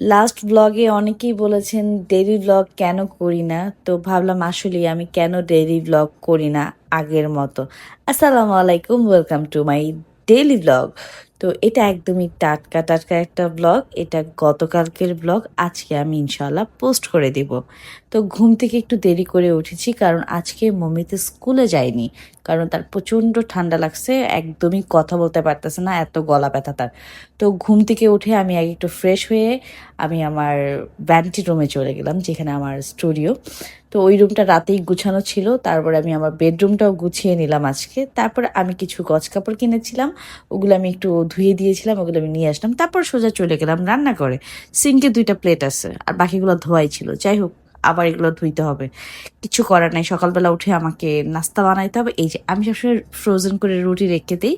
Last ব্লগে অনেকেই বলেছেন ডেইলি ব্লগ কেন করি না? তো ভাবলাম আসলে আমি কেন ডেইলি ব্লগ করি না আগের মতো? আসসালামু আলাইকুম welcome to my daily blog তো এটা একদমই টাটকা টাটকা একটা ব্লগ এটা গতকালকের ব্লগ আজকে আমি ইনশাল্লাহ পোস্ট করে দিব। তো ঘুম থেকে একটু দেরি করে উঠেছি, কারণ আজকে মমিতে স্কুলে যায়নি। কারণ তার প্রচণ্ড ঠান্ডা লাগছে, একদমই কথা বলতে পারতেছে না, এত গলা ব্যথা তার। তো ঘুম থেকে উঠে আমি আগে একটু ফ্রেশ হয়ে আমি আমার ভ্যানিটি রুমে চলে গেলাম, যেখানে আমার স্টুডিও তো ওই রুমটা রাতেই গুছানো ছিল, তারপরে আমি আমার বেডরুমটাও গুছিয়ে নিলাম আজকে। তারপর আমি কিছু গজ কাপড় কিনেছিলাম, ওগুলো আমি একটু ধুয়ে দিয়েছিলাম, ওগুলো আমি নিয়ে আসলাম। তারপর সোজা চলে গেলাম রান্না করে সিঙ্কে দুইটা প্লেট আছে, আর বাকিগুলো ধোয়াই ছিল। যাই হোক আবার এগুলো ধুইতে হবে। কিছু করার নাই, সকালবেলা উঠে আমাকে নাস্তা বানাইতে হবে। এই যে, আমি সবসময় ফ্রোজেন করে রুটি রেখে দিই।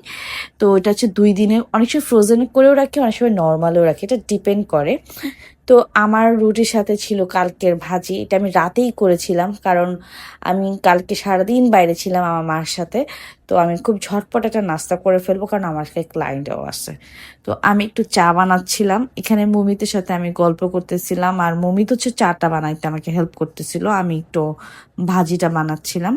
তো এটা হচ্ছে দুই দিনে, অনেক সময় ফ্রোজেন করেও রাখি, অনেক সময় নর্মালেও রাখি। এটা ডিপেন্ড করে। তো আমার রুটির সাথে ছিল কালকের ভাজি। এটা আমি রাতেই করেছিলাম, কারণ আমি কালকে সারাদিন বাইরে ছিলাম আমার মার সাথে। তো আমি খুব ঝটপট একটা নাস্তা করে ফেলব, কারণ আমার সাথে ক্লায়েন্টও আছে। তো আমি একটু চা বানাচ্ছিলাম। এখানে মমিতের সাথে আমি গল্প করতেছিলাম, আর মমিত হচ্ছে চাটা বানাইতে আমাকে হেল্প করতেছিল। আমি একটু ভাজিটা বানাচ্ছিলাম।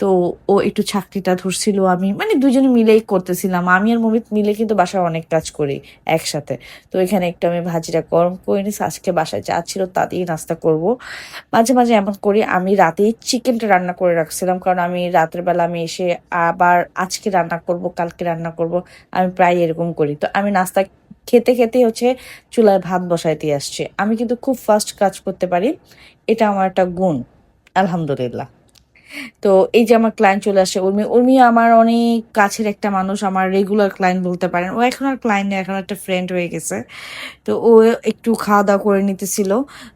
তো ও একটু চাকরিটা ধরছিল আমি মানে দুজনে মিলেই করতেছিলাম। আমি আর মমিত মিলে কিন্তু বাসায় অনেক কাজ করি একসাথে। তো এখানে একটু আমি ভাজিটা গরম করে নিছি, আজকে বাসায় যা ছিল তা দিয়েই নাস্তা করব। মাঝে মাঝে এমন করি, আমি রাতেই চিকেনটা রান্না করে রাখছিলাম, কারণ আমি রাতের বেলা আমি এসে আবার আজকে রান্না করব, কালকে রান্না করব, আমি প্রায় এরকম করি। তো আমি নাস্তা খেতে খেতে হচ্ছে চুলায় ভাত বসাইতে আসছে। আমি কিন্তু খুব ফাস্ট কাজ করতে পারি, এটা আমার একটা গুণ, আলহামদুলিল্লাহ। তো এই যে আমার ক্লায়েন্ট চলে আসে, উর্মি উর্মি আমার অনেক কাছের একটা মানুষ, আমার রেগুলার ক্লায়েন্ট বলতে পারেন। ও এখন আর ক্লায়েন্ট নেই, এখন একটা ফ্রেন্ড হয়ে গেছে। তো ও একটু খাওয়া দাওয়া করে নিতেছিল।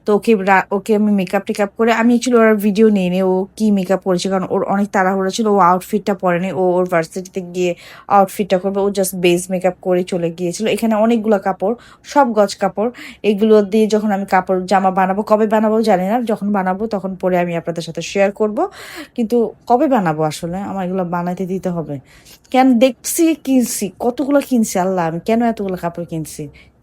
তো ওকে ওকে আমি মেকআপ টেকআপ করে, আমি ছিল ওর ভিডিও নিয়ে নি, ও কি মেকআপ করেছে কারণ ওর অনেক তাড়াহুড়ো ছিল, ও আউটফিটটা পরেনি ও ওর ভার্সিটিতে গিয়ে আউটফিটটা করবে, ও জাস্ট বেস মেকআপ করে চলে গিয়েছিল। এখানে অনেকগুলো কাপড়, সব গজ কাপড়, এগুলো দিয়ে যখন আমি কাপড়, জামা বানাবো, কবে বানাবো জানি না, যখন বানাবো তখন পরে আমি আপনাদের সাথে শেয়ার করব। কিন্তু কবে বানাবো আসলে? আমার এগুলো বানাইতে দিতে হবে। কেন দেখছি, কিনছি, কতগুলো কিনছি, আল্লাহ, আমি কেন এতগুলো কাপড় কিনছি?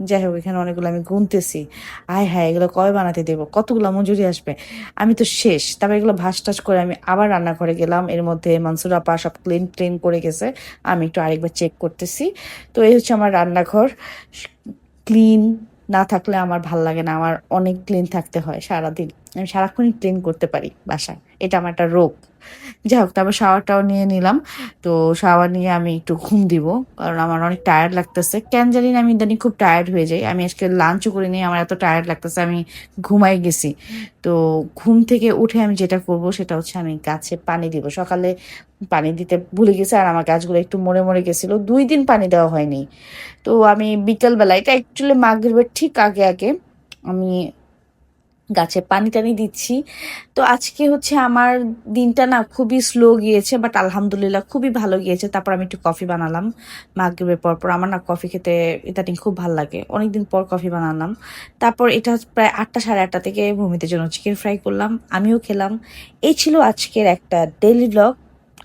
যাই হোক, এখানে অনেকগুলো আমি গুনতেছি। আয় হ্যাঁ এগুলো কবে বানাতে দেবো? কতগুলো মজুরি আসবে? আমি তো শেষ। তারপর এগুলো ভাস টাস করে আমি আবার রান্নাঘরে গেলাম। এর মধ্যে মানসুর আপা সব ক্লিন ক্লিন করে গেছে। আমি একটু আরেকবার চেক করতেছি। তো এই হচ্ছে আমার রান্নাঘর। ক্লিন না থাকলে আমার ভালো লাগে না। আমার অনেক ক্লিন থাকতে হয় সারাদিন। আমি সারাক্ষণই ক্লিন করতে পারি বাসায়। এটা আমার একটা রোগ। যাই হোক, তারপর শাওয়ারটাও নিয়ে নিলাম। তো শাওয়ার নিয়ে আমি একটু ঘুম দিব, কারণ আমার অনেক টায়ার্ড লাগতেছে। কেন জানি না, আমি ইদানিং খুব টায়ার্ড হয়ে যাই। আমি আজকে লাঞ্চও করে নিয়ে আমার এত টায়ার্ড লাগতেছে, আমি ঘুমাই গেছি। তো ঘুম থেকে উঠে আমি যেটা করব, সেটা হচ্ছে আমি গাছে পানি দিব। সকালে পানি দিতে ভুলে গেছে, আর আমার গাছগুলো একটু মরে মরে গেছিল। দুই দিন পানি দেওয়া হয়নি। তো আমি বিকেলবেলা এটা অ্যাকচুয়ালি মাগরিবের ঠিক আগে আগে আমি গাছে পানি টানি দিচ্ছি। তো আজকে হচ্ছে আমার দিনটা না খুবই স্লো গিয়েছে বাট আলহামদুলিল্লাহ খুবই ভালো গিয়েছে। তারপর আমি একটু কফি বানালাম মাগরীবের পর পর। আমার না কফি খেতে ইদানিং খুব ভালো লাগে। অনেকদিন পর কফি বানালাম। তারপর এটা প্রায় আটটা, সাড়ে আটটা থেকে ভূমিতে জন্য চিকেন ফ্রাই করলাম। আমিও খেলাম। এই ছিল আজকের একটা ডেলি ব্লগ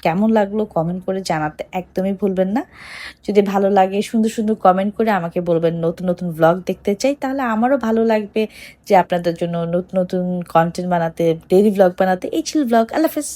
কেমন লাগল কমেন্ট করে জানাতে একদমই ভুলবেন না। যদি ভালো লাগে সুন্দর সুন্দর কমেন্ট করে আমাকে বলবেন নতুন নতুন ব্লগ দেখতে চাই, তাহলে আমারও ভালো লাগবে যে আপনাদের জন্য নতুন নতুন কন্টেন্ট বানাতে ডেইলি ব্লগ বানাতে। এই ছিল ব্লগ আল্লাহ হাফেজ।